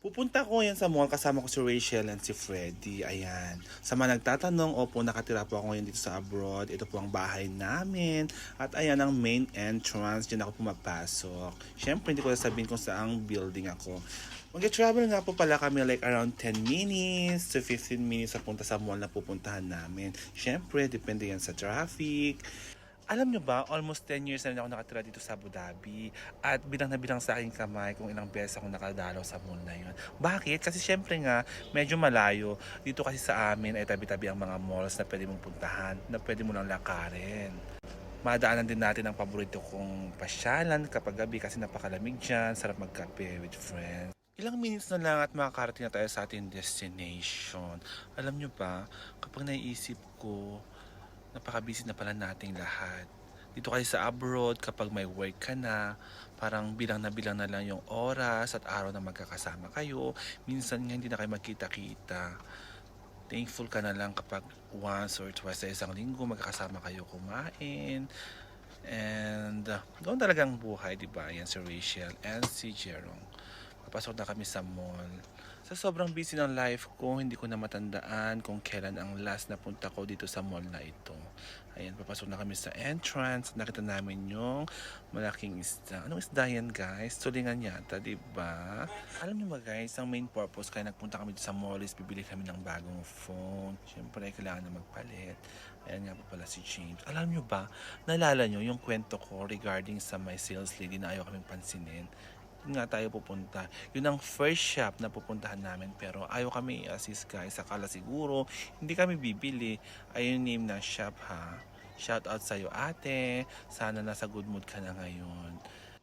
Pupunta ko yan sa mall kasama ko si Rachel and si Freddy. Ayan. Sa mga nagtatanong, opo, nakatira po ako ngayon dito sa abroad. Ito po ang bahay namin. At ayan ang main entrance. Diyan ako pumapasok. Siyempre, hindi ko sasabihin kung saang building ako. Mag-travel nga po pala kami like around 10 minutes to 15 minutes sa punta sa mall na pupuntahan namin. Siyempre, depende yan sa traffic. Alam nyo ba, almost 10 years na rin ako nakatira dito sa Abu Dhabi. At bilang na bilang sa aking kamay kung ilang beses ako nakadalaw sa mall na yun. Bakit? Kasi syempre nga, medyo malayo. Dito kasi sa amin ay tabi-tabi ang mga malls na pwede mong puntahan, na pwede mo lang lakarin. Madaanan din natin ang paborito kong pasyalan kapag gabi kasi napakalamig dyan, sarap magkape with friends. Ilang minutes na lang at makakarating na tayo sa ating destination. Alam nyo ba, kapag naiisip ko, napaka-busy na pala nating lahat. Dito kasi sa abroad, kapag may work ka na, parang bilang na bilang na lang yung oras at araw na magkakasama kayo. Minsan nga hindi na kayo magkita-kita. Thankful ka na lang kapag once or twice sa isang linggo magkakasama kayo kumain. And uh, gawin talagang buhay, di ba? Yan si Rachel and si Jerome. Papasok na kami sa mall. Sa sobrang busy ng life ko, hindi ko na matandaan kung kailan ang last na punta ko dito sa mall na ito. Ayan, papasok na kami sa entrance. Nakita namin yung malaking isda. Anong isda yan, guys? Tulingan yata, di ba? Alam niyo ba, guys, ang main purpose kaya nagpunta kami dito sa mall is bibili kami ng bagong phone. Siyempre, kailangan na magpalit. Ayan nga pa pala si James. Alam niyo ba, naalala niyo yung kwento ko regarding sa my sales lady na ayaw kaming pansinin nga tayo pupunta. Yun ang first shop na pupuntahan namin pero ayaw kami i-assist guys. Akala siguro hindi kami bibili. Ayun name ng shop ha. Shout out sa'yo ate. Sana nasa good mood ka na ngayon.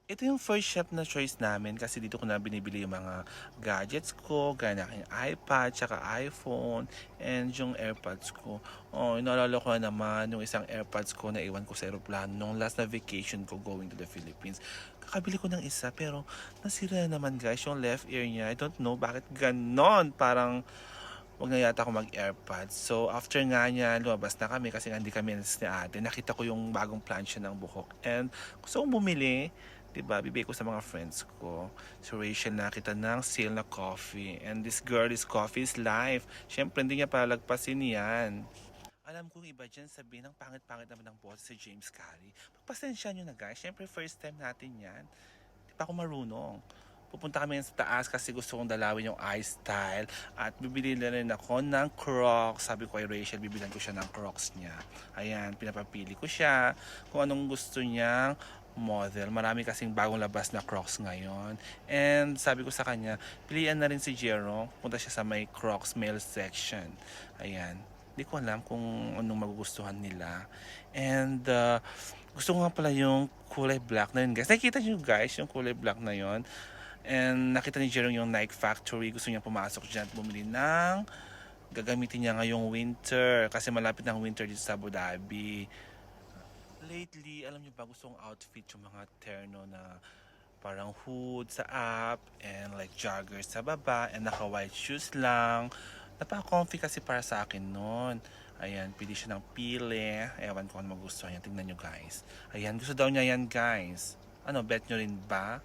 Ito yung first shop na choice namin kasi dito ko na binibili yung mga gadgets ko, gaya ng aking iPad, tsaka iPhone, and yung AirPods ko. Oh, inaalala ko na naman yung isang AirPods ko na iwan ko sa aeroplano nung last na vacation ko going to the Philippines. Kakabili ko ng isa pero nasira na naman guys yung left ear niya. I don't know bakit ganon. Parang wag na yata ako mag-airpods. So, after nga niya, lumabas na kami kasi nga hindi kami ni ate. Nakita ko yung bagong plancha ng buhok. And gusto kong bumili. Diba? Bibigay ko sa mga friends ko. Si Rachel nakita ng sale na coffee. And this girl is coffee is life. Siyempre, hindi niya palagpasin yan. Alam kong iba dyan sabihin ng pangit-pangit naman ng boss si James Carey. Pagpasensya nyo na guys. Siyempre, first time natin yan. Di pa ako marunong. Pupunta kami sa taas kasi gusto kong dalawin yung iStyle at bibili na rin ako ng Crocs. Sabi ko kay Rachel, bibilan ko siya ng Crocs niya. Ayan, pinapapili ko siya kung anong gusto niyang model. Marami kasing bagong labas na Crocs ngayon. And sabi ko sa kanya, pilihan na rin si Jero. Punta siya sa may Crocs male section. Ayan. Hindi ko alam kung anong magugustuhan nila. And uh, gusto ko nga pala yung kulay black na yun guys. Nakikita nyo guys yung kulay black na yun. And nakita ni Jerome yung Nike Factory. Gusto niya pumasok dyan at bumili ng gagamitin niya ngayong winter. Kasi malapit ang winter dito sa Abu Dhabi. Lately, alam niyo ba gusto kong outfit yung mga terno na parang hood sa up and like joggers sa baba and naka white shoes lang. Napaka-comfy kasi para sa akin noon. Ayan, pili siya ng pili. Ewan ko ano magustuhan niya. Tingnan nyo guys. Ayan, gusto daw niya yan guys. Ano, bet nyo rin ba?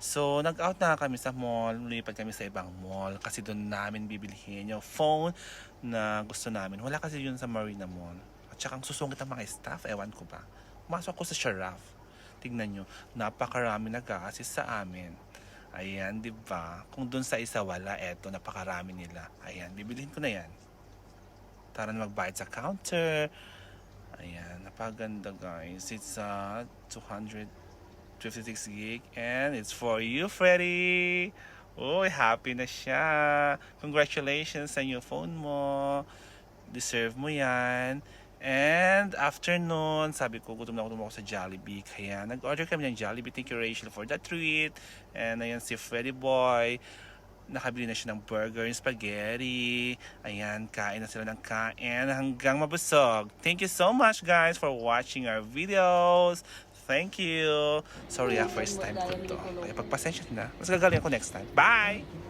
So, nag-out na kami sa mall. Lumipat kami sa ibang mall. Kasi doon namin bibilihin yung phone na gusto namin. Wala kasi yun sa Marina Mall. At saka ang susungit ang mga staff, ewan ko ba. Pumasok ko sa Sharaf. Tignan nyo, napakarami nag-assist sa amin. Ayan, di ba? Kung doon sa isa wala, eto, napakarami nila. Ayan, bibilihin ko na yan. Tara na magbayad sa counter. Ayan, napaganda guys. It's uh, 256 gig and it's for you, Freddy. Uy, happy na siya. Congratulations sa new phone mo. Deserve mo yan. And after nun, sabi ko, gutom na gutom ako sa Jollibee. Kaya nag-order kami ng Jollibee. Thank you, Rachel, for the treat. And ayan si Freddy Boy. Nakabili na siya ng burger and spaghetti. Ayan, kain na sila ng kain hanggang mabusog. Thank you so much, guys, for watching our videos. Thank you. Sorry ah, first time ko to. Kaya pagpasensya na. Mas gagaling ako next time. Bye!